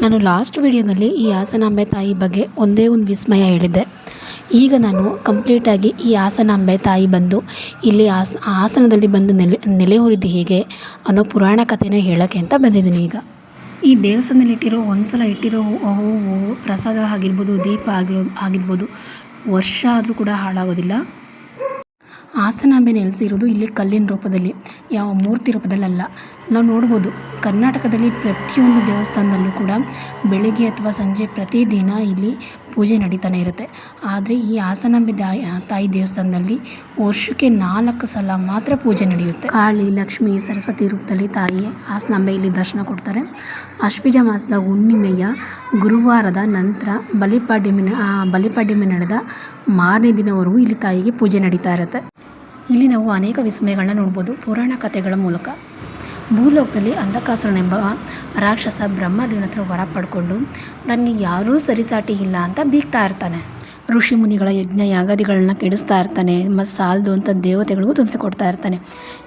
ನಾನು ಲಾಸ್ಟ್ ವಿಡಿಯೋನಲ್ಲಿ ಈ ಹಾಸನಾಂಬೆ ತಾಯಿ ಬಗ್ಗೆ ಒಂದೇ ಒಂದು ವಿಸ್ಮಯ ಹೇಳಿದ್ದೆ. ಈಗ ನಾನು ಕಂಪ್ಲೀಟಾಗಿ ಈ ಹಾಸನಾಂಬೆ ತಾಯಿ ಬಂದು ಇಲ್ಲಿ ಆಸ್ ಹಾಸನದಲ್ಲಿ ಬಂದು ನೆಲೆ ನೆಲೆ ಹೇಗೆ ಅನ್ನೋ ಪುರಾಣ ಕಥೆನ ಹೇಳೋಕ್ಕೆ ಅಂತ ಬಂದಿದ್ದೀನಿ ಈಗ. ಈ ದೇವಸ್ಥಾನದಲ್ಲಿ ಇಟ್ಟಿರೋ ಒಂದು ಸಲ ಇಟ್ಟಿರೋ ಹೂವು ಪ್ರಸಾದ ಆಗಿರ್ಬೋದು, ದೀಪ ಆಗಿರೋ, ಆಗಿರ್ಬೋದು, ವರ್ಷ ಆದರೂ ಕೂಡ ಹಾಳಾಗೋದಿಲ್ಲ. ಹಾಸನಾಂಬೆ ನೆಲೆಸಿರೋದು ಇಲ್ಲಿ ಕಲ್ಲಿನ ರೂಪದಲ್ಲಿ, ಯಾವ ಮೂರ್ತಿ ರೂಪದಲ್ಲಲ್ಲ. ನಾವು ನೋಡ್ಬೋದು, ಕರ್ನಾಟಕದಲ್ಲಿ ಪ್ರತಿಯೊಂದು ದೇವಸ್ಥಾನದಲ್ಲೂ ಕೂಡ ಬೆಳಿಗ್ಗೆ ಅಥವಾ ಸಂಜೆ ಪ್ರತಿದಿನ ಇಲ್ಲಿ ಪೂಜೆ ನಡೀತಾನೆ ಇರುತ್ತೆ. ಆದರೆ ಈ ಹಾಸನಾಂಬೆ ತಾಯಿ ದೇವಸ್ಥಾನದಲ್ಲಿ ವರ್ಷಕ್ಕೆ ನಾಲ್ಕು ಸಲ ಮಾತ್ರ ಪೂಜೆ ನಡೆಯುತ್ತೆ. ಕಾಳಿ, ಲಕ್ಷ್ಮಿ, ಸರಸ್ವತಿ ರೂಪದಲ್ಲಿ ತಾಯಿ ಹಾಸನಾಂಬೆ ಇಲ್ಲಿ ದರ್ಶನ ಕೊಡ್ತಾರೆ. ಅಶ್ವಿಜ ಮಾಸದ ಹುಣ್ಣಿಮೆಯ ಗುರುವಾರದ ನಂತರ ಬಲಿಪಾಡ್ಯಮಿ ಬಲಿಪಾಡ್ಯಮಿ ನಡೆದ ಮಾರನೇ ದಿನವರೆಗೂ ಇಲ್ಲಿ ತಾಯಿಗೆ ಪೂಜೆ ನಡೀತಾ ಇರುತ್ತೆ. ಇಲ್ಲಿ ನಾವು ಅನೇಕ ವಿಸ್ಮಯಗಳನ್ನ ನೋಡ್ಬೋದು. ಪುರಾಣ ಕಥೆಗಳ ಮೂಲಕ. ಭೂಲೋಕದಲ್ಲಿ ಅಂಧಕಾಸುರನೆಂಬ ರಾಕ್ಷಸ ಬ್ರಹ್ಮದೇವನ ಹತ್ರ ವರ ಪಡ್ಕೊಂಡು ನನಗೆ ಯಾರೂ ಸರಿಸಾಟಿ ಇಲ್ಲ ಅಂತ ಬೀಗ್ತಾ ಇರ್ತಾನೆ. ಋಷಿ ಮುನಿಗಳ ಯಜ್ಞ ಯಾಗಾದಿಗಳನ್ನ ಕೆಡಿಸ್ತಾ ಇರ್ತಾನೆ ಮತ್ತು ಸಾಲದು ಅಂತ ದೇವತೆಗಳಿಗೂ ತೊಂದರೆ ಕೊಡ್ತಾ ಇರ್ತಾನೆ.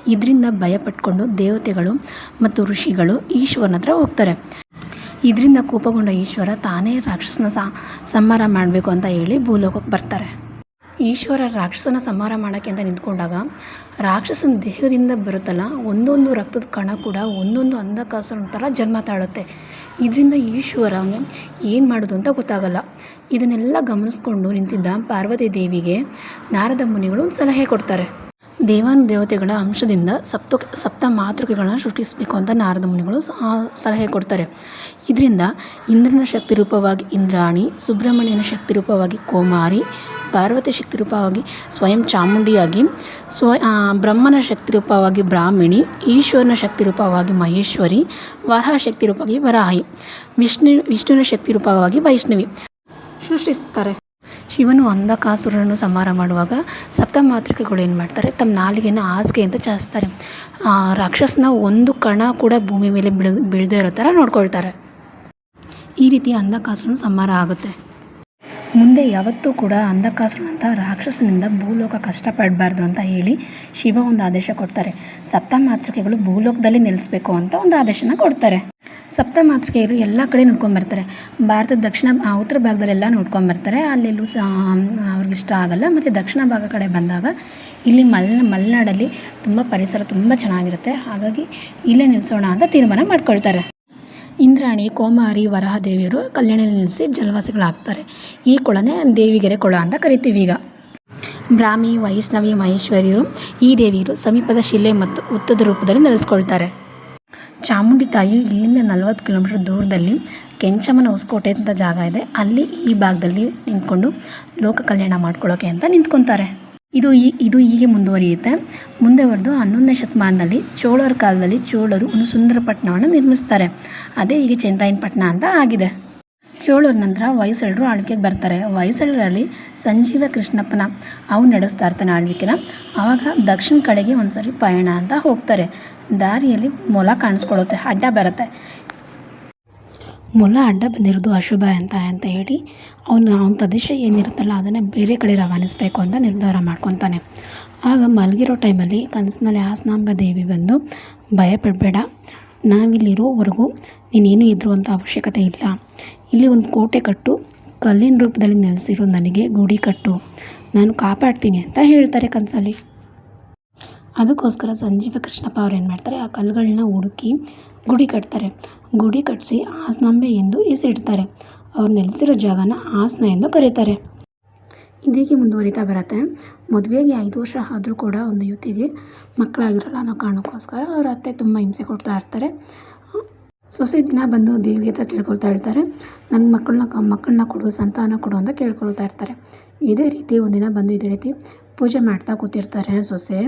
ಇದರಿಂದ ಭಯಪಟ್ಕೊಂಡು ದೇವತೆಗಳು ಮತ್ತು ಋಷಿಗಳು ಈಶ್ವರನ ಹತ್ರ ಹೋಗ್ತಾರೆ. ಇದರಿಂದ ಕೋಪಗೊಂಡ ಈಶ್ವರ ತಾನೇ ರಾಕ್ಷಸನ ಸಂಹಾರ ಮಾಡಬೇಕು ಅಂತ ಹೇಳಿ ಭೂಲೋಕಕ್ಕೆ ಬರ್ತಾರೆ. ಈಶ್ವರ ರಾಕ್ಷಸನ ಸಂಹಾರ ಮಾಡೋಕ್ಕೆ ಅಂತ ನಿಂತ್ಕೊಂಡಾಗ ರಾಕ್ಷಸನ ದೇಹದಿಂದ ಬರುತ್ತಲ್ಲ, ಒಂದೊಂದು ರಕ್ತದ ಕಣ ಕೂಡ ಒಂದೊಂದು ಅಂಧಕಾಸುರನ ಥರ ಜನ್ಮ ತಾಳುತ್ತೆ. ಇದರಿಂದ ಈಶ್ವರ ಏನು ಮಾಡೋದು ಅಂತ ಗೊತ್ತಾಗಲ್ಲ. ಇದನ್ನೆಲ್ಲ ಗಮನಿಸ್ಕೊಂಡು ನಿಂತಿದ್ದ ಪಾರ್ವತಿ ದೇವಿಗೆ ನಾರದ ಮುನಿಗಳು ಸಲಹೆ ಕೊಡ್ತಾರೆ. ದೇವಾನುದೇವತೆಗಳ ಅಂಶದಿಂದ ಸಪ್ತ ಸಪ್ತ ಮಾತೃಕೆಗಳನ್ನ ಸೃಷ್ಟಿಸಬೇಕು ಅಂತ ನಾರದ ಮುನಿಗಳು ಸಲಹೆ ಕೊಡ್ತಾರೆ. ಇದರಿಂದ ಇಂದ್ರನ ಶಕ್ತಿ ರೂಪವಾಗಿ ಇಂದ್ರಾಣಿ, ಸುಬ್ರಹ್ಮಣ್ಯನ ಶಕ್ತಿ ರೂಪವಾಗಿ ಕೋಮಾರಿ, ಪಾರ್ವತಿ ಶಕ್ತಿ ರೂಪವಾಗಿ ಸ್ವಯಂ ಚಾಮುಂಡಿಯಾಗಿ, ಸ್ವ ಬ್ರಹ್ಮನ ಶಕ್ತಿ ರೂಪವಾಗಿ ಬ್ರಾಹ್ಮಿಣಿ, ಈಶ್ವರನ ಶಕ್ತಿ ರೂಪವಾಗಿ ಮಹೇಶ್ವರಿ, ವರಹ ಶಕ್ತಿ ರೂಪವಾಗಿ ವರಾಹಿ, ವಿಷ್ಣು, ವಿಷ್ಣುವಿನ ಶಕ್ತಿ ರೂಪವಾಗಿ ವೈಷ್ಣವಿ ಸೃಷ್ಟಿಸ್ತಾರೆ. ಶಿವನು ಅಂಧಕಾಸುರನನ್ನು ಸಂಹಾರ ಮಾಡುವಾಗ ಸಪ್ತಮಾತೃಕೆಗಳು ಏನು ಮಾಡ್ತಾರೆ? ತಮ್ಮ ನಾಲಿಗೆಯನ್ನು ಹಾಸಿಗೆಯಿಂದ ಅಂತ ಆ ರಾಕ್ಷಸನ ಒಂದು ಕಣ ಕೂಡ ಭೂಮಿ ಮೇಲೆ ಬೀಳ, ಬೀಳದೇ ಇರೋ ಥರ ನೋಡ್ಕೊಳ್ತಾರೆ. ಈ ರೀತಿ ಅಂಧಕಾಸುರನ ಸಂಹಾರ ಆಗುತ್ತೆ. ಮುಂದೆ ಯಾವತ್ತೂ ಕೂಡ ಅಂಧಕಾಸುರನಂಥ ರಾಕ್ಷಸನಿಂದ ಭೂಲೋಕ ಕಷ್ಟಪಡಬಾರ್ದು ಅಂತ ಹೇಳಿ ಶಿವ ಒಂದು ಆದೇಶ ಕೊಡ್ತಾರೆ. ಸಪ್ತಮಾತೃಕೆಗಳು ಭೂಲೋಕದಲ್ಲಿ ನೆಲೆಸಬೇಕು ಅಂತ ಒಂದು ಆದೇಶನ ಕೊಡ್ತಾರೆ. ಸಪ್ತಮಾತೃಕೆಯರು ಎಲ್ಲ ಕಡೆ ನೋಡ್ಕೊಂಬರ್ತಾರೆ ಭಾರತದ ದಕ್ಷಿಣ ಉತ್ತರ ಭಾಗದಲ್ಲೆಲ್ಲ ನೋಡ್ಕೊಂಬರ್ತಾರೆ ಅಲ್ಲೆಲ್ಲೂ ಸಹ ಅವ್ರಿಗೆ ಇಷ್ಟ ಆಗಲ್ಲ. ಮತ್ತು ದಕ್ಷಿಣ ಭಾಗ ಕಡೆ ಬಂದಾಗ ಇಲ್ಲಿ ಮಲ್, ಮಲೆನಾಡಲ್ಲಿ ತುಂಬ ಪರಿಸರ ತುಂಬ ಚೆನ್ನಾಗಿರುತ್ತೆ. ಹಾಗಾಗಿ ಇಲ್ಲೇ ನಿಲ್ಲಿಸೋಣ ಅಂತ ತೀರ್ಮಾನ ಮಾಡ್ಕೊಳ್ತಾರೆ. ಇಂದ್ರಾಣಿ, ಕೋಮಾರಿ ವರಹ ದೇವಿಯರು ಕಲ್ಯಾಣದಲ್ಲಿ ನಿಲ್ಲಿಸಿ ಜಲವಾಸಿಗಳಾಗ್ತಾರೆ. ಈ ಕೊಳನೇ ದೇವಿಗೆರೆ ಕೊಳ ಅಂತ ಕರಿತೀವಿ ಈಗ. ಬ್ರಾಹ್ಮಿ, ವೈಷ್ಣವಿ, ಮಹೇಶ್ವರಿಯರು ಈ ದೇವಿಯರು ಸಮೀಪದ ಶಿಲೆ ಮತ್ತು ಉತ್ತದ ರೂಪದಲ್ಲಿ ನೆಲೆಸ್ಕೊಳ್ತಾರೆ. ಚಾಮುಂಡಿ ತಾಯಿಯು ಇಲ್ಲಿಂದ ನಲವತ್ತು ಕಿಲೋಮೀಟರ್ ದೂರದಲ್ಲಿ ಕೆಂಚಮ್ಮನ ಹೊಸಕೋಟೆ ಅಂತ ಜಾಗ ಇದೆ. ಅಲ್ಲಿ ಈ ಭಾಗದಲ್ಲಿ ನಿಂತ್ಕೊಂಡು ಲೋಕ ಕಲ್ಯಾಣ ಮಾಡ್ಕೊಳ್ಳೋಕೆ ಅಂತ ನಿಂತ್ಕೊತಾರೆ. ಇದು ಈ, ಇದು ಹೀಗೆ ಮುಂದುವರಿಯುತ್ತೆ. ಮುಂದೆ ಬರೆದು ಹನ್ನೊಂದನೇ ಶತಮಾನದಲ್ಲಿ ಚೋಳರ ಕಾಲದಲ್ಲಿ ಚೋಳರು ಒಂದು ಸುಂದರ ಪಟ್ಟಣವನ್ನು ನಿರ್ಮಿಸ್ತಾರೆ. ಅದೇ ಈಗ ಚನ್ನರಾಯನಪಟ್ಟಣ ಅಂತ ಆಗಿದೆ. ಚೋಳರ ನಂತರ ಹೊಯ್ಸಳರು ಆಳ್ವಿಕೆಗೆ ಬರ್ತಾರೆ. ಹೊಯ್ಸಳರಲ್ಲಿ ಸಂಜೀವ ಕೃಷ್ಣಪ್ಪನ ಅವು ನಡೆಸ್ತಾ ಇರ್ತಾನೆ ಆಳ್ವಿಕೆನ. ಆವಾಗ ದಕ್ಷಿಣ ಕಡೆಗೆ ಒಂದ್ಸರಿ ಪಯಣ ಅಂತ ಹೋಗ್ತಾರೆ. ದಾರಿಯಲ್ಲಿ ಮೊಲ ಕಾಣಿಸ್ಕೊಳ್ಳುತ್ತೆ, ಅಡ್ಡ ಬರುತ್ತೆ. ಮೊಲ, ಅಡ್ಡ ಬಂದಿರೋದು ಅಶುಭ ಅಂತ ಅಂತ ಹೇಳಿ ಅವನು, ಅವನ ಪ್ರದೇಶ ಏನಿರುತ್ತಲ್ಲ ಅದನ್ನು ಬೇರೆ ಕಡೆ ರವಾನಿಸಬೇಕು ಅಂತ ನಿರ್ಧಾರ ಮಾಡ್ಕೊತಾನೆ. ಆಗ ಮಲಗಿರೋ ಟೈಮಲ್ಲಿ ಕನಸಿನಲ್ಲಿ ಹಾಸನಾಂಬ ದೇವಿ ಬಂದು, ಭಯಪಡಬೇಡ, ನಾವಿಲ್ಲಿರೋವರೆಗೂ ನೀನೇನು ಇದ್ರುವಂಥ ಅವಶ್ಯಕತೆ ಇಲ್ಲ. ಇಲ್ಲಿ ಒಂದು ಕೋಟೆ ಕಟ್ಟು. ಕಲ್ಲಿನ ರೂಪದಲ್ಲಿ ನೆಲೆಸಿರೋ ನನಗೆ ಗುಡಿ ಕಟ್ಟು. ನಾನು ಕಾಪಾಡ್ತೀನಿ ಅಂತ ಹೇಳ್ತಾರೆ ಕನಸಲ್ಲಿ. ಅದಕ್ಕೋಸ್ಕರ ಸಂಜೀವ ಕೃಷ್ಣಪ್ಪ ಅವ್ರು ಏನು ಮಾಡ್ತಾರೆ? ಆ ಕಲ್ಲುಗಳನ್ನ ಹುಡುಕಿ ಗುಡಿ ಕಟ್ತಾರೆ. ಗುಡಿ ಕಟ್ಟಿಸಿ ಹಾಸನಂಬೆ ಎಂದು ಹೆಸರಿಡ್ತಾರೆ. ಅವ್ರು ನೆಲೆಸಿರೋ ಜಾಗನ ಹಾಸನ ಎಂದು ಕರೀತಾರೆ. ಇದೀಗೆ ಮುಂದುವರಿತಾ ಬರುತ್ತೆ. ಮದುವೆಗೆ ಐದು ವರ್ಷ ಆದರೂ ಕೂಡ ಒಂದು ಯುವತಿಗೆ ಮಕ್ಕಳಾಗಿರಲ್ಲ ಅನ್ನೋ ಕಾರಣಕ್ಕೋಸ್ಕರ ಅವರ ಅತ್ತೆ ತುಂಬ ಹಿಂಸೆ ಕೊಡ್ತಾ ಇರ್ತಾರೆ. ಸೊಸೆ ದಿನ ಬಂದು ದೇವಿ ಹತ್ರ ಕೇಳ್ಕೊಳ್ತಾ ಇರ್ತಾರೆ. ನನ್ನ ಮಕ್ಕಳನ್ನ ಮಕ್ಕಳನ್ನ ಕೊಡು, ಸಂತಾನ ಕೊಡು ಅಂತ ಕೇಳ್ಕೊಳ್ತಾ ಇರ್ತಾರೆ. ಇದೇ ರೀತಿ ಒಂದಿನ ಬಂದು ಇದೇ ರೀತಿ ಪೂಜೆ ಮಾಡ್ತಾ ಕೂತಿರ್ತಾರೆ ಸೊಸೆ.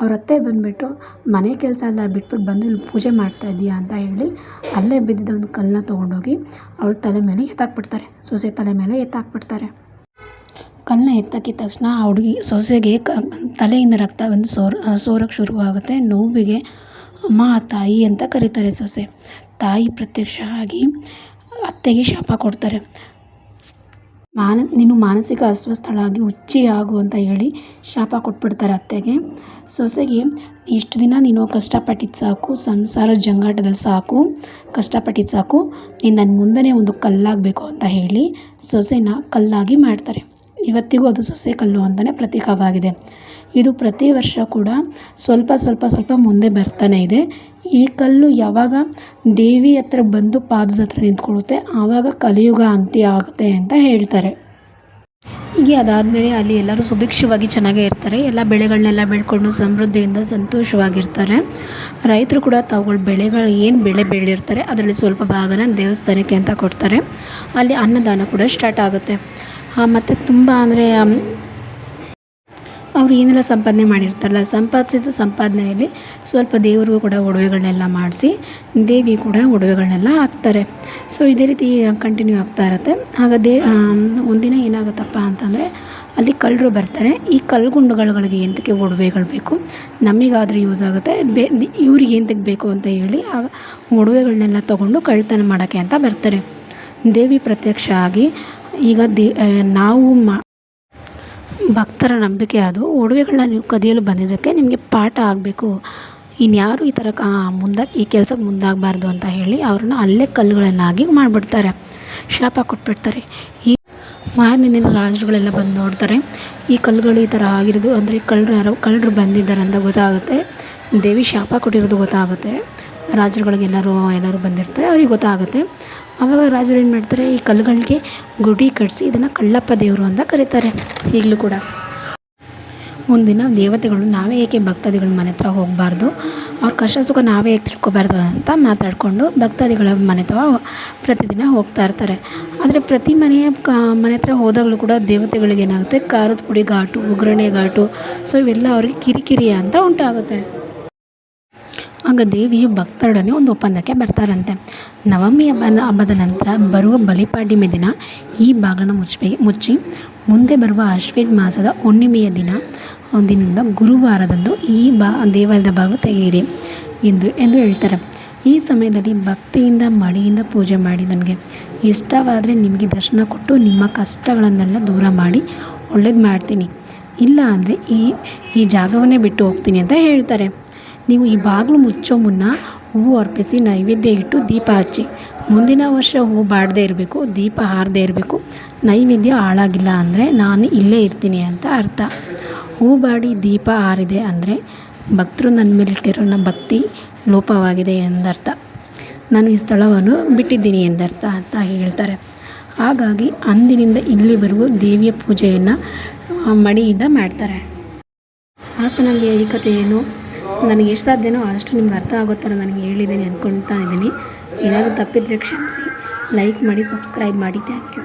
ಅವ್ರ ಅತ್ತೆ ಬಂದುಬಿಟ್ಟು, ಮನೆ ಕೆಲಸ ಎಲ್ಲ ಬಿಟ್ಬಿಟ್ಟು ಬಂದು ಇಲ್ಲಿ ಪೂಜೆ ಮಾಡ್ತಾ ಇದೀಯಾ ಅಂತ ಹೇಳಿ ಅಲ್ಲೇ ಬಿದ್ದಿದ್ದ ಒಂದು ಕಲ್ಲನ್ನ ತೊಗೊಂಡೋಗಿ ಅವಳ ತಲೆ ಮೇಲೆ ಎತ್ತಾಕ್ಬಿಡ್ತಾರೆ. ಸೊಸೆ ತಲೆ ಮೇಲೆ ಎತ್ತಾಕ್ಬಿಡ್ತಾರೆ. ಕಲ್ಲನ್ನ ಎತ್ತಾಕಿದ ತಕ್ಷಣ ಆ ಹುಡುಗಿ ಸೊಸೆಗೆ ಕ, ತಲೆಯಿಂದ ರಕ್ತ ಬಂದು ಸೋರ್, ಸೋರಕ್ಕೆ ಶುರುವಾಗುತ್ತೆ. ನೋವಿಗೆ ಅಮ್ಮ ತಾಯಿ ಅಂತ ಕರೀತಾರೆ ಸೊಸೆ. ತಾಯಿ ಪ್ರತ್ಯಕ್ಷ ಆಗಿ ಅತ್ತೆಗೆ ಶಾಪ ಕೊಡ್ತಾರೆ. ಮಾನ, ನೀನು ಮಾನಸಿಕ ಅಸ್ವಸ್ಥಳಾಗಿ ಹುಚ್ಚಿ ಆಗು ಅಂತ ಹೇಳಿ ಶಾಪ ಕೊಟ್ಬಿಡ್ತಾರೆ ಅತ್ತೆಗೆ. ಸೊಸೆಗೆ ಇಷ್ಟು ದಿನ ನೀನು ಕಷ್ಟಪಟ್ಟಿದ್ದು ಸಾಕು, ಸಂಸಾರ ಜಂಗಾಟದಲ್ಲಿ ಸಾಕು ಕಷ್ಟಪಟ್ಟಿದ್ದು ಸಾಕು, ನೀನು ನನ್ನ ಮುಂದೆನೇ ಒಂದು ಕಲ್ಲಾಗಬೇಕು ಅಂತ ಹೇಳಿ ಸೊಸೆನ ಕಲ್ಲಾಗಿ ಮಾಡ್ತಾರೆ. ಇವತ್ತಿಗೂ ಅದು ಸೊಸೆ ಕಲ್ಲು ಅಂತಲೇ ಪ್ರತೀಕವಾಗಿದೆ. ಇದು ಪ್ರತಿ ವರ್ಷ ಕೂಡ ಸ್ವಲ್ಪ ಸ್ವಲ್ಪ ಸ್ವಲ್ಪ ಮುಂದೆ ಬರ್ತಾನೆ ಇದೆ. ಈ ಕಲ್ಲು ಯಾವಾಗ ದೇವಿ ಹತ್ರ ಬಂದು ಪಾದದ ಹತ್ರ ನಿಂತ್ಕೊಳ್ಳುತ್ತೆ, ಆವಾಗ ಕಲಿಯುಗ ಅಂತ್ಯ ಆಗುತ್ತೆ ಅಂತ ಹೇಳ್ತಾರೆ. ಹೀಗೆ ಅದಾದಮೇಲೆ ಅಲ್ಲಿ ಎಲ್ಲರೂ ಸುಭಿಕ್ಷವಾಗಿ ಚೆನ್ನಾಗೇ ಇರ್ತಾರೆ. ಎಲ್ಲ ಬೆಳೆಗಳನ್ನೆಲ್ಲ ಬೆಳ್ಕೊಂಡು ಸಮೃದ್ಧಿಯಿಂದ ಸಂತೋಷವಾಗಿರ್ತಾರೆ. ರೈತರು ಕೂಡ ತಗೊಳ್ಳಿ ಬೆಳೆಗಳು ಏನು ಬೆಳೆ ಬೆಳೆದಿರ್ತಾರೆ, ಅದರಲ್ಲಿ ಸ್ವಲ್ಪ ಭಾಗನ ದೇವಸ್ಥಾನಕ್ಕೆ ಅಂತ ಕೊಡ್ತಾರೆ. ಅಲ್ಲಿ ಅನ್ನದಾನ ಕೂಡ ಸ್ಟಾರ್ಟ್ ಆಗುತ್ತೆ. ಮತ್ತು ತುಂಬ ಅಂದರೆ ಅವ್ರು ಏನೆಲ್ಲ ಸಂಪಾದನೆ ಮಾಡಿರ್ತಾರಲ್ಲ, ಸಂಪಾದಿಸಿದ ಸಂಪಾದನೆಯಲ್ಲಿ ಸ್ವಲ್ಪ ದೇವರಿಗೂ ಕೂಡ ಒಡವೆಗಳನ್ನೆಲ್ಲ ಮಾಡಿಸಿ, ದೇವಿ ಕೂಡ ಒಡವೆಗಳನ್ನೆಲ್ಲ ಹಾಕ್ತಾರೆ. ಸೊ ಇದೇ ರೀತಿ ಕಂಟಿನ್ಯೂ ಆಗ್ತಾ ಇರುತ್ತೆ. ಆಗ ದೇ ಒಂದಿನ ಏನಾಗುತ್ತಪ್ಪ ಅಂತಂದರೆ, ಅಲ್ಲಿ ಕಳ್ಳರು ಬರ್ತಾರೆ. ಈ ಕಲ್ಗುಂಡುಗಳಿಗೆ ಎಂತಕ್ಕೆ ಒಡವೆಗಳು ಬೇಕು? ನಮಗಾದ್ರೆ ಯೂಸ್ ಆಗುತ್ತೆ. ಬೇ, ಇವ್ರಿಗೆ ಎಂತಕ್ಕೆ ಬೇಕು ಅಂತ ಹೇಳಿ, ಆ, ಒಡವೆಗಳನ್ನೆಲ್ಲ ತೊಗೊಂಡು ಕಳ್ಳತನ ಮಾಡೋಕ್ಕೆ ಅಂತ ಬರ್ತಾರೆ. ದೇವಿ ಪ್ರತ್ಯಕ್ಷ ಆಗಿ ಈಗ ದೇ ನಾವು ಮಾ, ಭಕ್ತರ ನಂಬಿಕೆ ಅದು. ಒಡವೆಗಳನ್ನ ನೀವು ಕದಿಯಲು ಬಂದಿದ್ದಕ್ಕೆ ನಿಮಗೆ ಪಾಠ ಆಗಬೇಕು. ಇನ್ಯಾರು ಈ ಥರ ಮುಂದಕ್ಕೆ ಈ ಕೆಲ್ಸಕ್ಕೆ ಮುಂದಾಗಬಾರ್ದು ಅಂತ ಹೇಳಿ ಅವ್ರನ್ನ ಅಲ್ಲೇ ಕಲ್ಲುಗಳನ್ನಾಗಿ ಮಾಡಿಬಿಡ್ತಾರೆ. ಶಾಪ ಕೊಟ್ಬಿಡ್ತಾರೆ. ಈ ಮಾರನೇ ರಾಜರುಗಳೆಲ್ಲ ಬಂದು ನೋಡ್ತಾರೆ. ಈ ಕಲ್ಲುಗಳು ಈ ಥರ ಆಗಿರೋದು ಅಂದರೆ ಕಳ್ಳರು ಯಾರೋ, ಕಳ್ಳರು ಬಂದಿದ್ದಾರೆ ಅಂತ ಗೊತ್ತಾಗುತ್ತೆ. ದೇವಿ ಶಾಪ ಕೊಟ್ಟಿರೋದು ಗೊತ್ತಾಗುತ್ತೆ. ರಾಜರುಗಳಿಗೆಲ್ಲರೂ ಎಲ್ಲರೂ ಬಂದಿರ್ತಾರೆ. ಅವ್ರಿಗೆ ಗೊತ್ತಾಗುತ್ತೆ. ಆವಾಗ ರಾಜರು ಏನು ಮಾಡ್ತಾರೆ, ಈ ಕಲ್ಲುಗಳಿಗೆ ಗುಡಿ ಕಟ್ಟಿಸಿ ಇದನ್ನು ಕಳ್ಳಪ್ಪ ದೇವರು ಅಂತ ಕರೀತಾರೆ, ಈಗಲೂ ಕೂಡ. ಒಂದಿನ ದೇವತೆಗಳು ನಾವೇ ಏಕೆ ಭಕ್ತಾದಿಗಳ ಮನೆ ಹತ್ರ ಹೋಗಬಾರ್ದು? ಅವ್ರ ಕಷ್ಟ ಸುಖ ನಾವೇ ಏಕೆ ತಿಳ್ಕೊಬಾರ್ದು ಅಂತ ಮಾತಾಡಿಕೊಂಡು ಭಕ್ತಾದಿಗಳ ಮನೆ ಹತ್ರ ಪ್ರತಿದಿನ ಹೋಗ್ತಾ ಇರ್ತಾರೆ. ಆದರೆ ಪ್ರತಿ ಮನೆಯ ಕ ಮನೆ ಹತ್ರ ಹೋದಾಗಲೂ ಕೂಡ ದೇವತೆಗಳಿಗೇನಾಗುತ್ತೆ ಖಾರದ ಪುಡಿ ಘಾಟು, ಒಗ್ಗರಣೆ ಘಾಟು, ಸೊ ಇವೆಲ್ಲ ಅವ್ರಿಗೆ ಕಿರಿಕಿರಿ ಅಂತ ಉಂಟಾಗುತ್ತೆ. ಆಗ ದೇವಿಯು ಭಕ್ತರೊಡನೆ ಒಂದು ಒಪ್ಪಂದಕ್ಕೆ ಬರ್ತಾರಂತೆ. ನವಮಿ ಹಬ್ಬ ಹಬ್ಬದ ನಂತರ ಬರುವ ಬಲಿಪಾಡ್ಯಮಿ ದಿನ ಈ ಬಾಗಿಲನ್ನು ಮುಚ್ಚಿ ಮುಚ್ಚಿ ಮುಂದೆ ಬರುವ ಅಶ್ವೇಜ್ ಮಾಸದ ಹುಣ್ಣಿಮೆಯ ದಿನ ದಿನದಿಂದ ಗುರುವಾರದಂದು ಈ ಬಾ, ದೇವಾಲಯದ ಬಾಗಿಲು ತೆಗೆಯಿರಿ ಎಂದು ಎಂದು ಹೇಳ್ತಾರೆ. ಈ ಸಮಯದಲ್ಲಿ ಭಕ್ತಿಯಿಂದ ಮಡಿಯಿಂದ ಪೂಜೆ ಮಾಡಿ ನನಗೆ ಇಷ್ಟವಾದರೆ ನಿಮಗೆ ದರ್ಶನ ಕೊಟ್ಟು ನಿಮ್ಮ ಕಷ್ಟಗಳನ್ನೆಲ್ಲ ದೂರ ಮಾಡಿ ಒಳ್ಳೇದು ಮಾಡ್ತೀನಿ. ಇಲ್ಲ ಅಂದರೆ ಈ ಈ ಜಾಗವನ್ನೇ ಬಿಟ್ಟು ಹೋಗ್ತೀನಿ ಅಂತ ಹೇಳ್ತಾರೆ. ನೀವು ಈ ಬಾಗಿಲು ಮುಚ್ಚೋ ಮುನ್ನ ಹೂವು ಅರ್ಪಿಸಿ ನೈವೇದ್ಯ ಇಟ್ಟು ದೀಪ ಹಚ್ಚಿ. ಮುಂದಿನ ವರ್ಷ ಹೂವು ಬಾಡದೇ ಇರಬೇಕು, ದೀಪ ಹಾರದೇ ಇರಬೇಕು. ನೈವೇದ್ಯ ಹಾಳಾಗಿಲ್ಲ ಅಂದರೆ ನಾನು ಇಲ್ಲೇ ಇರ್ತೀನಿ ಅಂತ ಅರ್ಥ. ಹೂ ಬಾಡಿ ದೀಪ ಹಾರಿದೆ ಅಂದರೆ ಭಕ್ತರು ನನ್ನ ಮೇಲಿಟ್ಟಿರೋ ನನ್ನ ಭಕ್ತಿ ಲೋಪವಾಗಿದೆ ಎಂದರ್ಥ. ನಾನು ಈ ಸ್ಥಳವನ್ನು ಬಿಟ್ಟಿದ್ದೀನಿ ಎಂದರ್ಥ ಅಂತ ಹೇಳ್ತಾರೆ. ಹಾಗಾಗಿ ಅಂದಿನಿಂದ ಇಲ್ಲಿವರೆಗೂ ದೇವಿಯ ಪೂಜೆಯನ್ನು ಮಡಿಯಿಂದ ಮಾಡ್ತಾರೆ. ಹಾಸನಲ್ಲಿಯ ಏಕತೆಯನ್ನು ನನಗೆ ಎಷ್ಟು ಸಾಧ್ಯನೋ ಅಷ್ಟು ನಿಮ್ಗೆ ಅರ್ಥ ಆಗೋ ಥರ ನನಗೆ ಹೇಳಿದ್ದೀನಿ ಅಂದ್ಕೊಳ್ತಾ ಇದ್ದೀನಿ. ಏನಾದರೂ ತಪ್ಪಿದ್ರೆ ಕ್ಷಮಿಸಿ. ಲೈಕ್ ಮಾಡಿ ಸಬ್ಸ್ಕ್ರೈಬ್ ಮಾಡಿ. Thank you